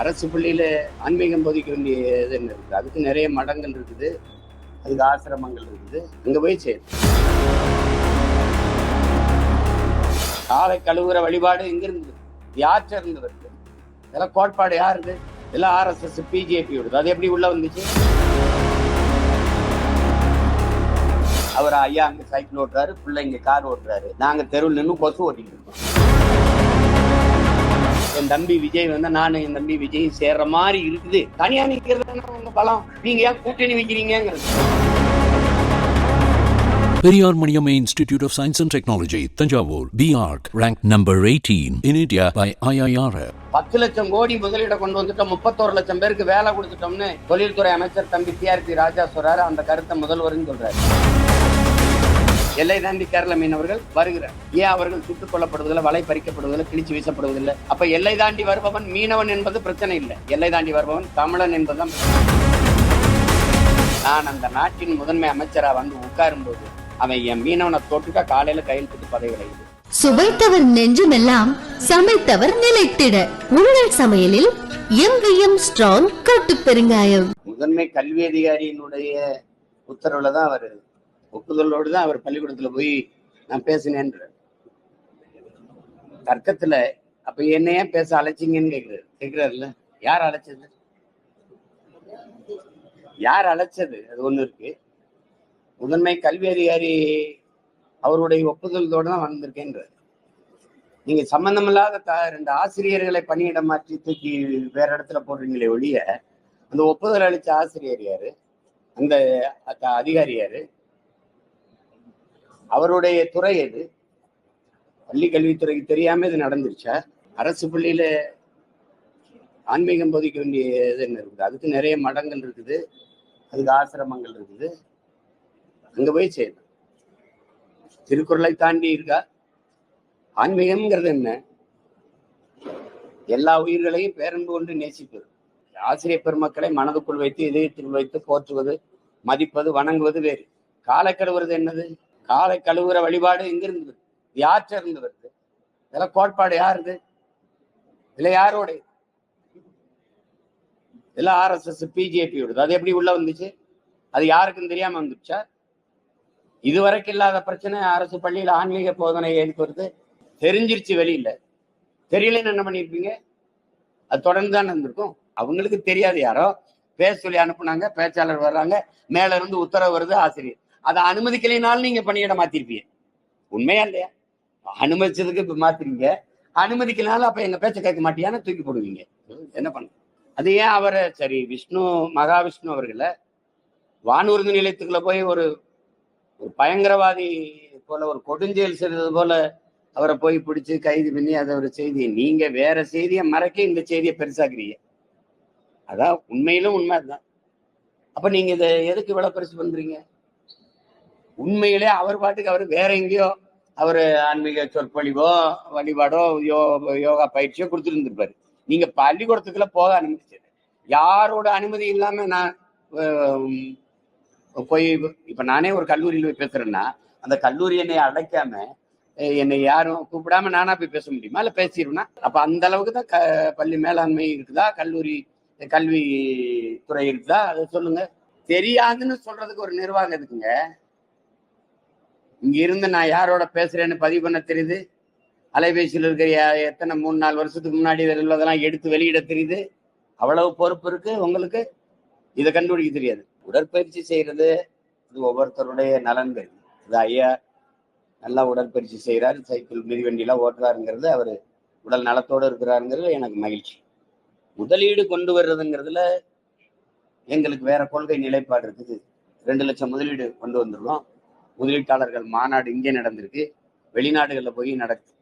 அரசு பள்ளியில் ஆன்மீகம் போதிக்க வேண்டிய இது என்ன இருக்குது? அதுக்கு நிறைய மடங்கள் இருக்குது. அதுக்கு ஆசிரமங்கள் இருக்குது. அங்கே போய் சேரு. காலை கழுவுற வழிபாடு எங்கிருந்து யார்கிட்ட இருந்து வருது. இதெல்லாம் கோட்பாடு யாருது? இதெல்லாம் ஆர்எஸ்எஸ் பிஜேபி விடுது. அது எப்படி உள்ள வந்துச்சு? அவர் ஐயா அங்கே சைக்கிள் ஓட்டுறாரு பிள்ளை இங்கே கார் ஓட்டுறாரு. நாங்கள் தெருவில் நின்று கொசு ஓட்டிட்டு இருக்கோம். என் தம்பி விஜய் வந்து நானும் என் தம்பி விஜய் சேர்ற மாதிரி இருக்குது. தனியா நிக்கிறது உங்க பலம். நீங்க ஏன் கூட்டணி வைக்கிறீங்கிறது Periyar Maniamma Institute of Science and Technology, Tanjavur, BARC, ranked number 18 in India by IIRF. பத்து லட்சம் கோடி முதலீட கொண்டு வந்துட்டோம். முப்பத்தோரு லட்சம் பேருக்கு வேலை கொடுத்துட்டோம்னு தொழில்துறை அமைச்சர் தம்பி டிஆர்பி ராஜா சொல்றாரு. அந்த கருத்தை முதல்வர்னு சொல்றாரு. எல்லை தாண்டி கேரள மீனவர்கள் வருகிறார். ஏன் அவர்கள் சுட்டுக் கொல்லப்படுவதில்லை வலை பறிக்கப்படுவதில்லை கிழிச்சு வீசப்படுவதில்லை? அப்ப எல்லை தாண்டி வருபவன் மீனவன் என்பது பிரச்சனை இல்லை. எல்லை தாண்டி வருபவன் தமிழன் என்பதுதான். நான் அந்த நாட்டின் முதன்மை அமைச்சரா வந்து உட்காரும்போது அவன் என் மீனவனை தொட்டுட்டா காலையில கையெழுத்துட்டு பதவி கிடையாது சுவைத்தவர் நெஞ்சுமெல்லாம் சமைத்தவர் நிலைத்திட. உங்கள் சமையலில் எங்கேயும் ஸ்ட்ராங் கட்டு பெருங்காயம். முதன்மை கல்வி அதிகாரியினுடைய உத்தரவுல தான் அவர் ஒப்புதலோடு தான் அவர் பள்ளிக்கூடத்துல போய் நான் பேசினேன்ற. தர்க்கத்துல அப்ப என்ன ஏன் பேச அழைச்சிங்கன்னு கேக்குறாரு. கேக்குறாருல்ல? யார் அழைச்சது? யார் அழைச்சது? அது ஒண்ணு இருக்கு. முதன்மை கல்வி அதிகாரி அவருடைய ஒப்புதலோடு தான் வந்திருக்கேன்றார். நீங்க சம்பந்தமில்லாத த- ரெண்டு ஆசிரியர்களை பணியிட மாற்றி தூக்கி வேற இடத்துல போடுறீங்களே ஒழிய அந்த ஒப்புதல் அளித்த ஆசிரியர் யாரு? அந்த அதிகாரி யாரு? அவருடைய துறை எது? பள்ளி கல்வித்துறைக்கு தெரியாம இது நடந்துருச்சா? அரசு பள்ளியில ஆன்மீகம் போதிக்க வேண்டிய இது என்ன இருக்குது? அதுக்கு நிறைய மடங்கள் இருக்குது. அதுக்கு ஆசிரமங்கள் இருக்குது. அங்க போய் செய்யணும் திருக்குறளை தாண்டி இருக்கா? ஆன்மீகம்ங்கிறது என்ன? எல்லா உயிர்களையும் பேரன்பு கொண்டு நேசிப்பது. ஆசிரியர் பெருமக்களை மனதுக்குள் வைத்து இதயத்தில் வைத்து போற்றுவது மதிப்பது வணங்குவது வேறு. காலை கழுவுறது என்னது? காலை கழுவுற வழிபாடு எங்கிருந்து வருது? யார்கிட்ட இருந்து வருது. இதெல்லாம் கோட்பாடு யாருது? இதுல யாரோட? இதெல்லாம் ஆர்எஸ்எஸ் பிஜேபியோடது. அது எப்படி உள்ள வந்துச்சு? அது யாருக்கும் தெரியாம வந்துச்சா இதுவரைக்கும் இல்லாத பிரச்சனை அரசு பள்ளியில் ஆன்மீக போதனை எதுக்கு தெரிஞ்சிருச்சு வெளியில. தெரியலன்னு என்ன பண்ணியிருப்பீங்க அது தொடர்ந்து தான் இருந்திருக்கும். அவங்களுக்கு தெரியாது யாரோ. பேச சொல்லி அனுப்புனாங்க பேச்சாளர் வர்றாங்க. மேல இருந்து உத்தரவு வருது ஆசிரியர். அதை அனுமதிக்கலைனாலும் நீங்க பணியிட மாத்திருப்பீங்க. உண்மையா இல்லையா? அனுமதிச்சதுக்கு இப்ப மாத்திருங்க. அனுமதிக்கலனாலும் அப்ப எங்க பேச்ச கேட்க மாட்டியான்னு தூக்கி போடுவீங்க. என்ன பண்ண? அது ஏன் அவரை சரி விஷ்ணு மகாவிஷ்ணு அவர்களை வானூர்தி நிலையத்துக்குள்ள போய் ஒரு ஒரு பயங்கரவாதி போல ஒரு கொடுஞ்செயல் செய்தது போல அவரை போய் பிடிச்சி கைது பண்ணி அதை ஒரு செய்தியை நீங்க வேற செய்தியை மறைக்க இந்த செய்தியை பெருசாக்குறீங்க. அதான் உண்மையிலும் உண்மை அதுதான் அப்ப நீங்க இதை எதுக்கு இவ்வளவு பெருசு பண்றீங்க உண்மையிலே அவர் பாட்டுக்கு அவர் வேற எங்கேயோ அவர் ஆன்மீக சொற்பொழிவோ வழிபாடோ யோ யோகா பயிற்சியோ கொடுத்துருந்துருப்பாரு. நீங்க பள்ளிக்கூடத்துக்குள்ள போக அனுமதிச்சது யாரோட அனுமதி இல்லாம நான் போய் இப்ப நானே ஒரு கல்லூரியில் போய் பேசுறேன்னா அந்த கல்லூரி என்னை அடைக்காம என்னை யாரும் கூப்பிடாம நானா போய் பேச முடியுமா? இல்ல பேசிடுவேன்னா அப்ப அந்த அளவுக்கு தான் க பள்ளி மேலாண்மை இருக்குதா? கல்லூரி கல்வி துறை இருக்குதா? அதை சொல்லுங்க. தெரியாதுன்னு சொல்றதுக்கு ஒரு நிர்வாகம் இருக்குங்க இங்க இருந்து நான் யாரோட பேசுறேன்னு பதிவு பண்ண தெரியுது? அலைபேசியில் இருக்கிற யா- எத்தனை மூணு நாலு வருஷத்துக்கு முன்னாடி உள்ளதெல்லாம் எடுத்து வெளியிட தெரியுது. அவ்வளவு பொறுப்பு இருக்கு உங்களுக்கு? இதை கண்டுபிடிக்க தெரியாது. உடற்பயிற்சி செய்யறது இது ஒவ்வொருத்தருடைய நலன்கள் இது ஐயா நல்லா உடற்பயிற்சி செய்கிறாரு சைக்கிள் மிதிவண்டியெல்லாம் ஓட்டுறாருங்கிறது அவர் உடல் நலத்தோடு இருக்கிறாருங்கிறது எனக்கு மகிழ்ச்சி. முதலீடு கொண்டு வர்றதுங்கிறதுல எங்களுக்கு வேற கொள்கை நிலைப்பாடு இருக்குது. ரெண்டு லட்சம் முதலீடு கொண்டு வந்துடுவோம் முதலீட்டாளர்கள் மாநாடு இங்கே நடந்திருக்கு. வெளிநாடுகளில் போய் நடக்குது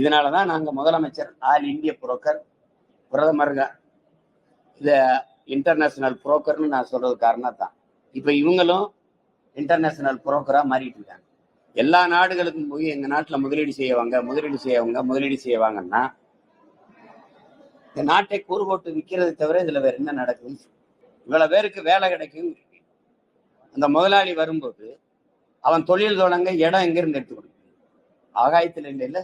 இதனாலதான் நாங்கள் முதலமைச்சர் ஆல் இந்திய புரோக்கர் பிரதமர் இதை இன்டர்நேஷனல் புரோக்கர்னு நான் சொல்றது காரணம் தான் இப்போ இவங்களும் இன்டர்நேஷனல் புரோக்கராக மாறிட்டு இருக்காங்க. எல்லா நாடுகளுக்கும் போய் எங்கள் நாட்டில் முதலீடு செய்யவாங்க முதலீடு செய்யவங்க முதலீடு செய்வாங்கன்னா இந்த நாட்டை கூறுபோட்டு விற்கிறது தவிர இதில் வேறு என்ன நடக்குதுன்னு இவ்வளோ பேருக்கு வேலை கிடைக்கும். அந்த முதலாளி வரும்போது அவன் தொழில் தொடங்க இடம் எங்கிருந்து எடுத்து கொடுக்கும் ஆகாயத்துல இல்லைல்ல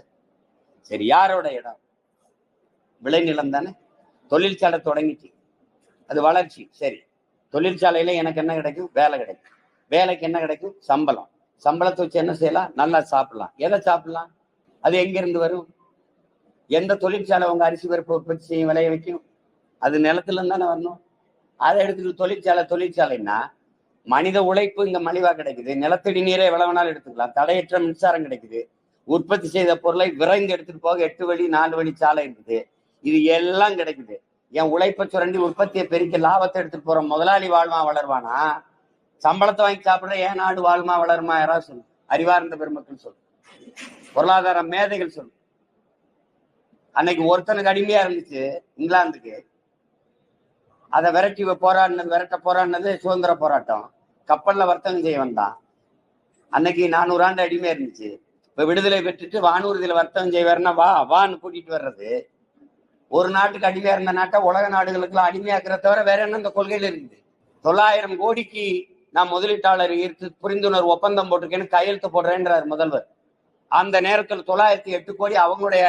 சரி யாரோட இடம்? விளைநிலம் தானே? தொழிற்சாலை தொடங்கிச்சு. அது வளர்ச்சி. சரி தொழிற்சாலையில எனக்கு என்ன கிடைக்கும்? வேலை கிடைக்கும். வேலைக்கு என்ன கிடைக்கும்? சம்பளம். சம்பளத்தை வச்சு என்ன செய்யலாம்? நல்லா சாப்பிடலாம். எதை சாப்பிடலாம்? அது எங்கிருந்து வரும்? எந்த தொழிற்சாலை உங்க அரிசி பருப்பு உற்பத்தி செய்யும் விளைய வைக்கும்? அது நிலத்துல இருந்து தானே வரணும்? அதை எடுத்துட்டு தொழிற்சாலை தொழிற்சாலைன்னா மனித உழைப்பு இங்க மலிவா கிடைக்குது. நிலத்தடி நீரை எவ்வளவு வேணாலும் எடுத்துக்கலாம். தடையற்ற மின்சாரம் கிடைக்குது. உற்பத்தி செய்த பொருளை விரைந்து எடுத்துட்டு போக எட்டு வழி நாலு வழி சாலை இருக்குது. இது எல்லாம் கிடைக்குது. என் உழைப்பை சுரண்டி உற்பத்தியை பெருக்கி லாபத்தை எடுத்துட்டு போற முதலாளி வாழ்மா வளர்வானா? சம்பளத்தை வாங்கி சாப்பிடுற ஏன் நாடு வாழ்மா வளருமா? யாராவது சொல்லு. அறிவார்ந்த பெருமக்கள் சொல்லு. பொருளாதார மேதைகள் சொல்லு. அன்னைக்கு ஒருத்தனுக்கு அடிமையா இருந்துச்சு இங்கிலாந்துக்கு. அதை விரட்டி போராடினது விரட்ட போராடினது சுதந்திர போராட்டம். கப்பலில் வர்த்தகம் செய்ய வந்தான். அன்னைக்கு நானூறு ஆண்டு அடிமையாக இருந்துச்சு. இப்போ விடுதலை பெற்றுட்டு வானூர்தியில் வர்த்தகம் செய்வாருன்னா வா வான்னு கூட்டிகிட்டு வர்றது. ஒரு நாட்டுக்கு அடிமையாக இருந்த நாட்டை உலக நாடுகளுக்கெல்லாம் அடிமையாக்குற தவிர வேற என்ன இந்த கொள்கையில் இருக்குது? தொள்ளாயிரம் கோடிக்கு நான் முதலீட்டாளர் ஈர்த்து புரிந்துணர்வு ஒப்பந்தம் போட்டிருக்கேன்னு கையெழுத்து போடுறேன்றார் முதல்வர். அந்த நேரத்தில் தொள்ளாயிரத்தி எட்டு கோடி அவங்களுடைய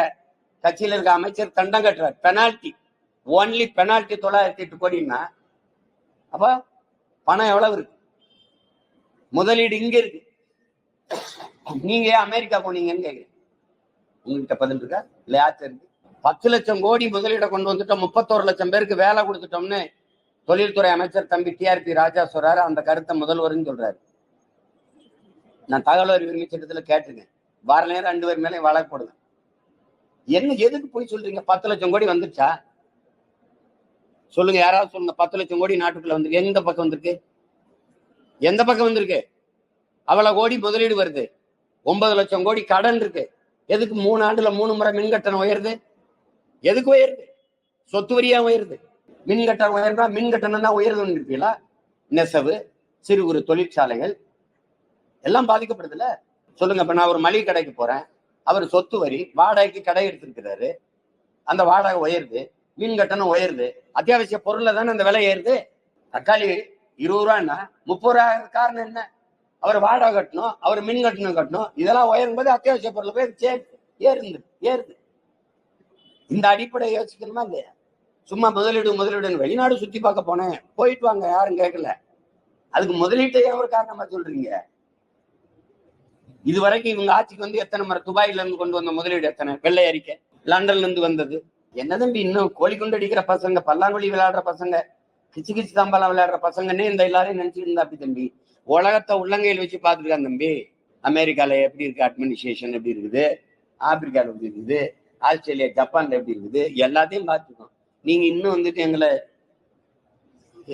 கட்சியில் இருக்க அமைச்சர் தண்டம் கட்டுறார். பெனால்டி ஒன்லி பெனால்ட்டி தொள்ளாயிரத்தி எட்டு கோடின்னா அப்ப பணம் எவ்வளவு இருக்கு? முதலீடு இங்க இருக்கு. நீங்க ஏன் அமெரிக்கா போனீங்கன்னு கேக்குறீங்க உங்ககிட்ட பதில் இருக்கா? இல்ல யாச்சும் இருக்கு? பத்து லட்சம் கோடி முதலீடை கொண்டு வந்துட்டோம். முப்பத்தோரு லட்சம் பேருக்கு வேலை கொடுத்துட்டோம்னு தொழில்துறை அமைச்சர் தம்பி டிஆர்பி ராஜா சொல்றாரு. அந்த கருத்தை முதல்வர்னு சொல்றாரு. நான் தகவல் அறிவு உரிமை சட்டத்தில் கேட்டிருக்கேன். வார நேரம் ரெண்டு பேர் மேலே வழக்கு போடுங்க. என்ன எதுக்கு போய் சொல்றீங்க? பத்து லட்சம் கோடி வந்துருச்சா? சொல்லுங்க யாராவது சொல்லுங்க. பத்து லட்சம் கோடி நாட்டுக்குள்ள வந்து எந்த பக்கம் வந்திருக்கு? எந்த பக்கம் வந்திருக்கு? அவ்வளவு கோடி முதலீடு வருது. ஒன்பது லட்சம் கோடி கடன் இருக்கு. எதுக்கு மூணு ஆண்டுல மூணு முறை மின் கட்டணம் உயருது? எதுக்கு உயருது? சொத்து வரியா உயருது. மின் கட்டணம் உயர்ந்தா மின்கட்டணம் தான் உயருதுன்னு இருப்பீங்களா? நெசவு சிறு குறு தொழிற்சாலைகள் எல்லாம் பாதிக்கப்படுதுல்ல? சொல்லுங்க இப்ப நான் ஒரு மளிகை கடைக்கு போறேன். அவர் சொத்து வரி வாடகைக்கு கடை எடுத்திருக்கிறாரு. அந்த வாடகை உயருது. மின் கட்டணம் உயருது. அத்தியாவசிய பொருள்ல தானே அந்த விலை ஏறுது. தக்காளி இருபது ரூபான்னா முப்பது ரூபா காரணம் என்ன? அவர் வாடகை கட்டணும் அவர் மின் கட்டணம் கட்டணும். இதெல்லாம் உயரும் போது அத்தியாவசிய பொருள் போய் சேருது ஏறுது ஏறுது. இந்த அடிப்படை யோசிக்கணுமா இல்லையா? சும்மா முதலீடு முதலீடுன்னு வெளிநாடு சுத்தி பார்க்க போனேன். போயிட்டு வாங்க யாரும் கேட்கல. அதுக்கு முதலீட்டை ஏன் ஒரு காரணமா சொல்றீங்க? இது வரைக்கும் இவங்க ஆட்சிக்கு வந்து எத்தனை முறை துபாயில இருந்து கொண்டு வந்த முதலீடு எத்தனை? வெள்ளை அறிக்கை லண்டன்ல இருந்து வந்தது. என்ன தம்பி இன்னும் கோழி குண்டு அடிக்கிற பசங்க பல்லாங்குழி விளையாடுற பசங்க கிச்சு கிச்சு தம்பாலம் விளையாடுற பசங்கன்னே இந்த எல்லாரையும் நினைச்சிட்டு இருந்தா அப்படி தம்பி. உலகத்தை உள்ளங்கையில் வச்சு பார்த்துருக்கான் தம்பி. அமெரிக்கால எப்படி இருக்கு அட்மினிஸ்ட்ரேஷன் எப்படி இருக்குது? ஆப்பிரிக்கால எப்படி இருக்குது? ஆஸ்திரேலியா ஜப்பான்ல எப்படி இருக்குது? எல்லாத்தையும் பார்த்துக்கோம் நீங்க இன்னும் வந்துட்டு எங்களை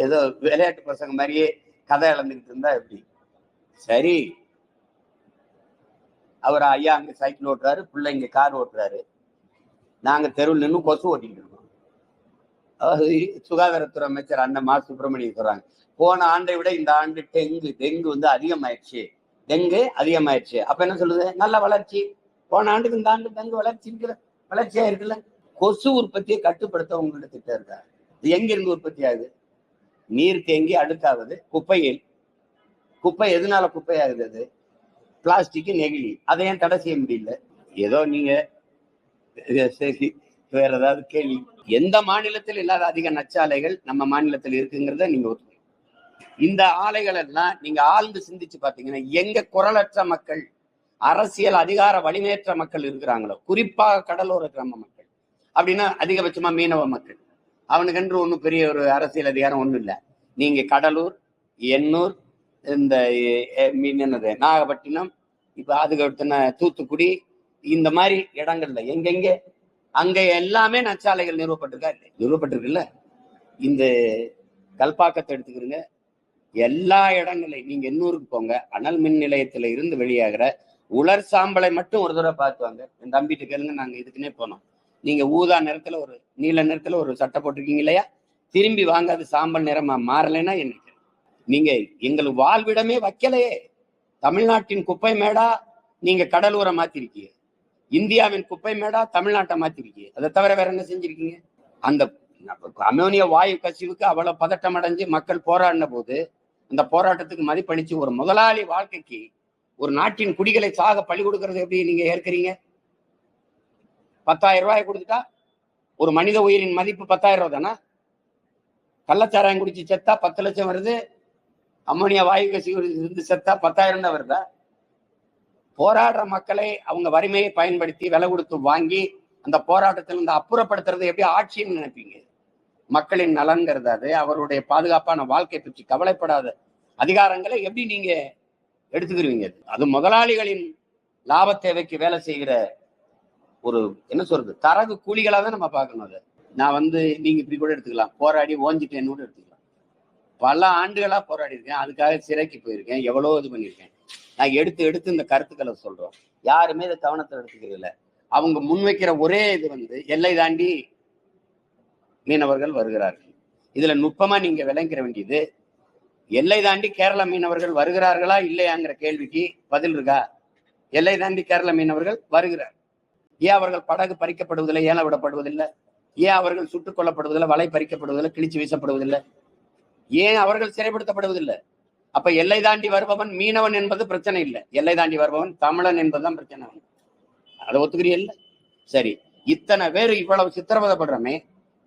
ஏதோ விளையாட்டு பசங்க மாதிரியே கதை இழந்துக்கிட்டு இருந்தா எப்படி? சரி. அவர் ஐயா அங்க சைக்கிள் ஓட்டுறாரு பிள்ளை இங்க கார் ஓட்டுறாரு. நாங்கள் தெருவில் நின்று கொசு ஓட்டிக்கிட்டு இருக்கோம். சுகாதாரத்துறை அமைச்சர் அண்ணன் மா சுப்பிரமணியம் சொல்றாங்க. போன ஆண்டை விட இந்த ஆண்டு டெங்கு டெங்கு வந்து அதிகமாயிடுச்சு. டெங்கு அதிகமாயிடுச்சு. அப்ப என்ன சொல்லுது? நல்ல வளர்ச்சி. போன ஆண்டுக்கு இந்த ஆண்டு டெங்கு வளர்ச்சி வளர்ச்சியாக வளர்ச்சியா இருக்குல்ல? கொசு உற்பத்தியை கட்டுப்படுத்த உங்கள்கிட்ட திட்டம் இருக்கா? இது எங்கிருந்து உற்பத்தி ஆகுது? நீர் தேங்கி அடுக்காவது குப்பையில். குப்பை எதனால குப்பையாகுது அது? பிளாஸ்டிக் நெகிழி. அதை ஏன் தடை செய்ய முடியல? ஏதோ நீங்க வேற ஏதாவது கேள்வி? எந்த மாநிலத்தில் இல்லாத அதிக நச்சாலைகள் நம்ம மாநிலத்தில் இருக்குங்கிறத நீங்க இந்த ஆலைகள் எல்லாம் நீங்க ஆழ்ந்து சிந்திச்சு பாத்தீங்கன்னா எங்க குரலற்ற மக்கள் அரசியல் அதிகார வலிமையற்ற மக்கள் இருக்கிறாங்களோ குறிப்பாக கடலோர கிராம மக்கள் அப்படின்னா அதிகபட்சமா மீனவ மக்கள். அவனுக்கென்று ஒன்றும் பெரிய ஒரு அரசியல் அதிகாரம் ஒன்றும் இல்லை. நீங்க கடலூர் எண்ணூர் இந்த மீன் என்னது நாகப்பட்டினம் இப்ப அதுக்கு அடுத்தன தூத்துக்குடி இந்த மாதிரி இடங்கள்ல எங்கெங்க அங்க எல்லாமே நச்சாலைகள் நிறுவப்பட்டிருக்கா? இல்லை. நிறுவப்பட்டிருக்குல்ல? இந்த கல்பாக்கத்தை எடுத்துக்கிறங்க எல்லா இடங்களையும் நீங்க எண்ணூருக்கு போங்க. அனல் மின் நிலையத்துல இருந்து வெளியாகிற உலர் சாம்பலை மட்டும் ஒரு தடவை பார்த்துவாங்க என் தம்பிட்டு கேளுங்க நாங்க இதுக்குன்னே போனோம். நீங்க ஊதா நிறத்துல ஒரு நீல நிறத்துல ஒரு சட்டை போட்டிருக்கீங்க இல்லையா? திரும்பி வாங்க அது சாம்பல் நிறமா மாறலைன்னா என்ன? நீங்க எங்களுக்கு வாழ்விடமே வைக்கலையே. தமிழ்நாட்டின் குப்பை மேடா நீங்க கடலூரை மாத்திருக்கீங்க. இந்தியாவின் குப்பை மேடா தமிழ்நாட்டை மாத்திருக்கீங்க அதை தவிர வேற என்ன செஞ்சிருக்கீங்க? அந்த அமோனிய வாயு கசிவுக்கு அவ்வளவு பதட்டம் அடைஞ்சு மக்கள் போராடின போது அந்த போராட்டத்துக்கு மதிப்பளிச்சு ஒரு முதலாளி வாழ்க்கைக்கு ஒரு நாட்டின் குடிகளை சாக பழி கொடுக்கறது எப்படி நீங்க ஏற்கிறீங்க? பத்தாயிரம் ரூபாய் கொடுத்துட்டா ஒரு மனித உயிரின் மதிப்பு பத்தாயிரம் ரூபா தானா? கள்ளச்சாராயம் குடிச்சு செத்தா பத்து லட்சம் வருது அம்மோனியா வாயு கசிவு இருந்து செத்தா பத்தாயிரம் தான் வருதா? போராடுற மக்களை அவங்க வறுமையை பயன்படுத்தி விலை கொடுத்து வாங்கி அந்த போராட்டத்திலிருந்து அப்புறப்படுத்துறது எப்படி ஆட்சின்னு நினைப்பீங்க? மக்களின் நலன்கிறது அது. அவருடைய பாதுகாப்பான வாழ்க்கை பற்றி கவலைப்படாத அதிகாரங்களை எப்படி நீங்க எடுத்துக்கிருவீங்க? அது முதலாளிகளின் லாப தேவைக்கு வேலை செய்கிற ஒரு என்ன சொல்றது தரகு கூலிகளாக தான் நம்ம பார்க்கணும் அதை. நான் வந்து நீங்க இப்படி கூட எடுத்துக்கலாம். போராடி ஓஞ்சிட்டேன்னு கூட எடுத்துக்கலாம். பல ஆண்டுகளாக போராடி இருக்கேன் அதுக்காக சிறைக்கு போயிருக்கேன். எவ்வளோ இது பண்ணியிருக்கேன். நான் எடுத்து எடுத்து இந்த கருத்துக்களை சொல்றோம். யாருமே இதை கவனத்தை எடுத்துக்கிறது இல்ல அவங்க முன்வைக்கிற ஒரே இது வந்து எல்லை தாண்டி மீனவர்கள் வருகிறார்கள். இதுல நுட்பமா நீங்க விளங்கிற வேண்டியது எல்லை தாண்டி கேரள மீனவர்கள் வருகிறார்களா இல்லையாங்கிற கேள்விக்கு பதில் இருக்கா? எல்லை தாண்டி கேரள மீனவர்கள் வருகிறார். ஏன் அவர்கள் படகு பறிக்கப்படுவதில்லை ஏல விடப்படுவதில்லை? ஏன் அவர்கள் சுட்டுக் கொல்லப்படுவதில்லை வலை பறிக்கப்படுவதில்லை கிழிச்சு வீசப்படுவதில்லை? ஏன் அவர்கள் சிறைப்படுத்தப்படுவதில்லை? அப்ப எல்லை தாண்டி வருபவன் மீனவன் என்பது பிரச்சனை இல்லை. எல்லை தாண்டி வருபவன் தமிழன் என்பதுதான் பிரச்சனை. அதை ஒத்துக்கிறீல்ல சரி. இத்தனை பேர் இவ்வளவு சித்திரவதப்படுறமே.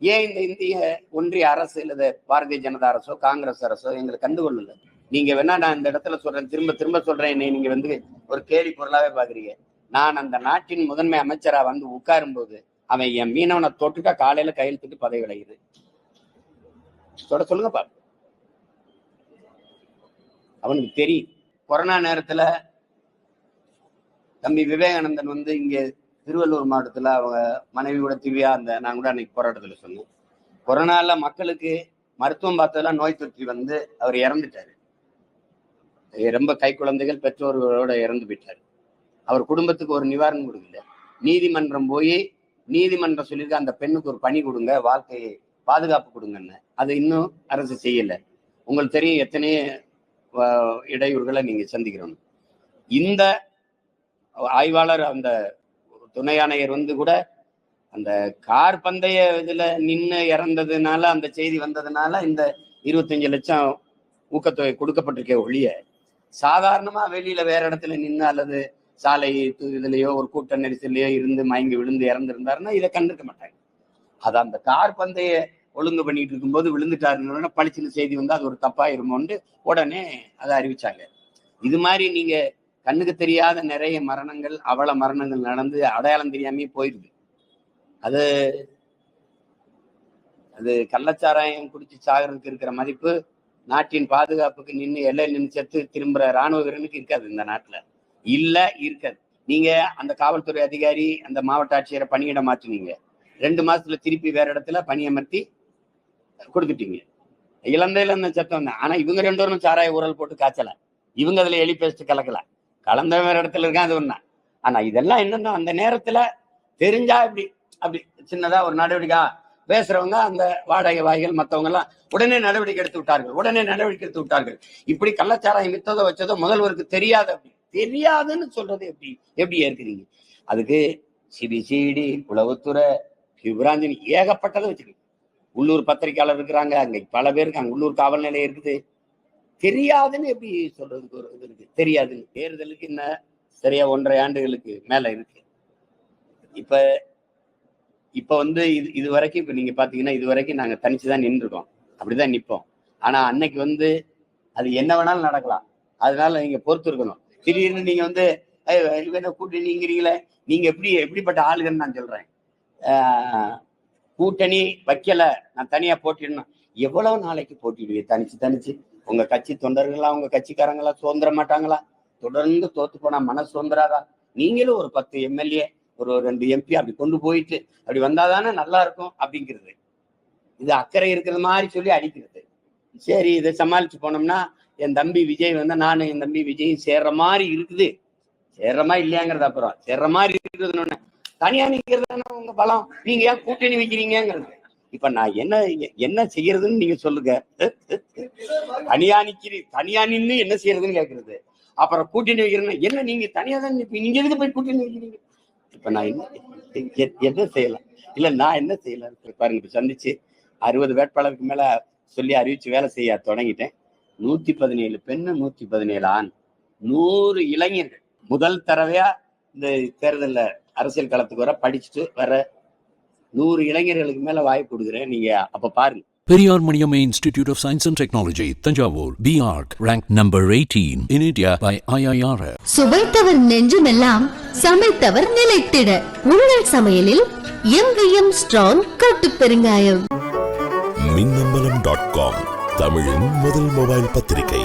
ஏன் இந்த இந்திய ஒன்றிய அரசு இல்லது பாரதிய ஜனதா அரசோ காங்கிரஸ் அரசோ எங்களை கண்டுகொள்ளல? நீங்க வேணா நான் இந்த இடத்துல சொல்றேன். திரும்ப திரும்ப சொல்றேன். என்னை நீங்க வந்து ஒரு கேலி பொருளாவே பாக்குறீங்க நான் அந்த நாட்டின் முதன்மை அமைச்சரா வந்து உட்காரும் போது அவன் என் மீனவனை தொட்டுட்டா காலையில கையெழுத்துட்டு பதவி விளையுது சொல்ல சொல்லுங்க பாப்பா அவனுக்கு தெரியும். கொரோனா நேரத்துல தம்பி விவேகானந்தன் வந்து இங்க திருவள்ளூர் மாவட்டத்துல அவங்க மனைவியோட திவ்யா அந்த நான் கூட அன்னைக்கு போராட்டத்துல சொன்னேன். கொரோனால மக்களுக்கு மருத்துவம் பார்த்ததெல்லாம் நோய் தொற்று வந்து அவர் இறந்துட்டாரு. ரொம்ப கை குழந்தைகள் பெற்றோர்களோட இறந்து போயிட்டாரு. அவர் குடும்பத்துக்கு ஒரு நிவாரணம் கொடுக்கல. நீதிமன்றம் போய் நீதிமன்றம் சொல்லியிருக்க அந்த பெண்ணுக்கு ஒரு பணி கொடுங்க வாழ்க்கையை பாதுகாப்பு கொடுங்கன்னு. அது இன்னும் அரசு செய்யல. உங்களுக்கு தெரியும் எத்தனையோ இடையூறுகளை நீங்க சந்திக்கிறோம் இந்த ஆய்வாளர் அந்த துணை ஆணையர் வந்து கூட அந்த கார் பந்தய இதுல நின்று இறந்ததுனால அந்த செய்தி வந்ததுனால இந்த இருபத்தஞ்சு லட்சம் ஊக்கத்தொகை கொடுக்கப்பட்டிருக்க ஒழிய சாதாரணமா வெளியில வேற இடத்துல நின்று அல்லது சாலை இதுலயோ ஒரு கூட்ட நெரிசல்லையோ இருந்து மயங்கி விழுந்து இறந்துருந்தாருன்னா இதை கண்டிருக்க மாட்டாங்க. அது அந்த கார் பந்தய ஒழுங்கு பண்ணிட்டு இருக்கும்போது விழுந்துட்டாருன்னு பளிச்சுன்னு செய்தி வந்து அது ஒரு தப்பாயிருமோன்னு உடனே அதை அறிவிச்சாங்க. இது மாதிரி நீங்க கண்ணுக்கு தெரியாத நிறைய மரணங்கள் அவல மரணங்கள் நடந்து அடையாளம் தெரியாமே போயிடுது அது அது கள்ளச்சாராயம் குடிச்சு சாகிறதுக்கு இருக்கிற மதிப்பு நாட்டின் பாதுகாப்புக்கு நின்று எல்லை நின்று செத்து திரும்புற ராணுவ வீரனுக்கு இருக்காது இந்த நாட்டுல. இல்ல இருக்காது. நீங்க அந்த காவல்துறை அதிகாரி அந்த மாவட்ட ஆட்சியரை பணியிட மாற்றினீங்க. ரெண்டு மாசத்துல திருப்பி வேற இடத்துல பணியமர்த்தி கொடுத்துட்டீங்க. இளந்தையில அந்த சத்தம் தான். ஆனா இவங்க ரெண்டு பேரும் சாராய ஊரல் போட்டு காய்ச்சல. இவங்க அதுல எலி பேஸ்ட் கலக்கல. கலந்த வேற இடத்துல இருக்கான் அது ஒண்ணா. ஆனா இதெல்லாம் என்னன்னா அந்த நேரத்துல தெரிஞ்சா இப்படி அப்படி சின்னதா ஒரு நடவடிக்கை பேசுறவங்க அந்த வாடகை வாய்கள் மத்தவங்க எல்லாம் உடனே நடவடிக்கை எடுத்து விட்டார்கள். உடனே நடவடிக்கை எடுத்து விட்டார்கள். இப்படி கள்ளச்சாராயம் வித்ததோ வச்சதோ முதல்வருக்கு தெரியாது அப்படி. தெரியாதுன்னு சொல்றது எப்படி? எப்படி ஏற்கிறீங்க? அதுக்கு சிபிசிடி உளவுத்துறை சிவராஞ்சனி ஏகப்பட்டதை வச்சிருக்கு உள்ளூர் பத்திரிக்கையாளர் இருக்கிறாங்க அங்க பல பேருக்கு அங்க உள்ளூர் காவல் நிலையம் இருக்குது. தெரியாதுன்னு எப்படி சொல்றதுக்கு ஒரு இது இருக்கு? தெரியாதுன்னு. தேர்தலுக்கு என்ன சரியா ஒன்றரை ஆண்டுகளுக்கு மேல இருக்கு. இப்ப இப்ப வந்து இது இது வரைக்கும் இப்ப நீங்க பாத்தீங்கன்னா இது வரைக்கும் நாங்க தனிச்சுதான் நின்றுருக்கோம். அப்படிதான் நிற்போம் ஆனா அன்னைக்கு வந்து அது என்ன வேணாலும் நடக்கலாம். அதனால நீங்க பொறுத்து இருக்கணும் திடீர்னு நீங்க வந்து "ஏய், இவன் கூட்டணிங்கிறீங்களே? நீங்க எப்படி எப்படிப்பட்ட ஆளுகன்னு நான் சொல்றேன். ஆஹ், கூட்டணி வைக்கல. நான் தனியா போட்டிடணும். எவ்வளவு நாளைக்கு போட்டிடுவீங்க? தனிச்சு தனிச்சு. உங்க கட்சி தொண்டர்களா உங்க கட்சிக்காரங்களா சுதந்திர மாட்டாங்களா? தொடர்ந்து தோத்து போனா மன சுதந்திராதா? நீங்களும் ஒரு பத்து எம்எல்ஏ ஒரு ரெண்டு எம்பி அப்படி கொண்டு போயிட்டு அப்படி வந்தாதானே நல்லா இருக்கும் அப்படிங்கிறது. இது அக்கறை இருக்கிற மாதிரி சொல்லி அடிக்கிறது. சரி இதை சமாளிச்சு போனோம்னா என் தம்பி விஜய் வந்து நானும் என் தம்பி விஜயும் சேர்ற மாதிரி இருக்குது. சேர்றமா இல்லையாங்கிறது அப்புறம். சேர்ற மாதிரி இருக்குதுன்னு தனியா நிக்கிறது தானே உங்க பலம். நீங்க ஏன் கூட்டணி வைக்கிறீங்கிறது இப்ப நான் என்ன என்ன செய்யறதுன்னு நீங்க சொல்லுங்க. தனியா நிக்கிறீ தனியா நின்னு என்ன செய்யறதுன்னு கேக்குறது. அப்புறம் கூட்டணி வைக்கிறேன்னா என்ன நீங்க தனியா தான் நீங்க எதுக்கு போய் கூட்டணி வைக்கிறீங்க? இப்ப நான் என்ன என்ன செய்யலாம் இல்ல நான் என்ன செய்யலாம் பாருங்க இப்ப சந்திச்சு அறுபது வேட்பாளருக்கு மேல சொல்லி அறிவிச்சு வேலை செய்ய தொடங்கிட்டேன். நூத்தி பதினேழு பெண்ணு நூத்தி பதினேழு ஆண். நூறு இளைஞர்கள். முதல் தடவையா இந்த தேர்தலில் அரசியல் களத்துக்கு வர படிச்சுட்டு வர நூறு இளைஞர்களுக்கு மேல வாய்ப்பு கொடுக்குறேன். நீங்க அப்ப பாருங்க. Periyar Maniamma Institute of Science and Technology, Tanjavur, B.Arc, ranked number 18 in India by IIRF. சுவைத்தவர் நெஞ்சுமெல்லாம் சமைத்தவர் நிலைத்திட. உங்கள் சமையலில் எம்விஎம் ஸ்ட்ராங் கட்டு பெருங்காயம். மின்னம்பலம் டாட் காம் தமிழின் முதல் மொபைல் பத்திரிகை.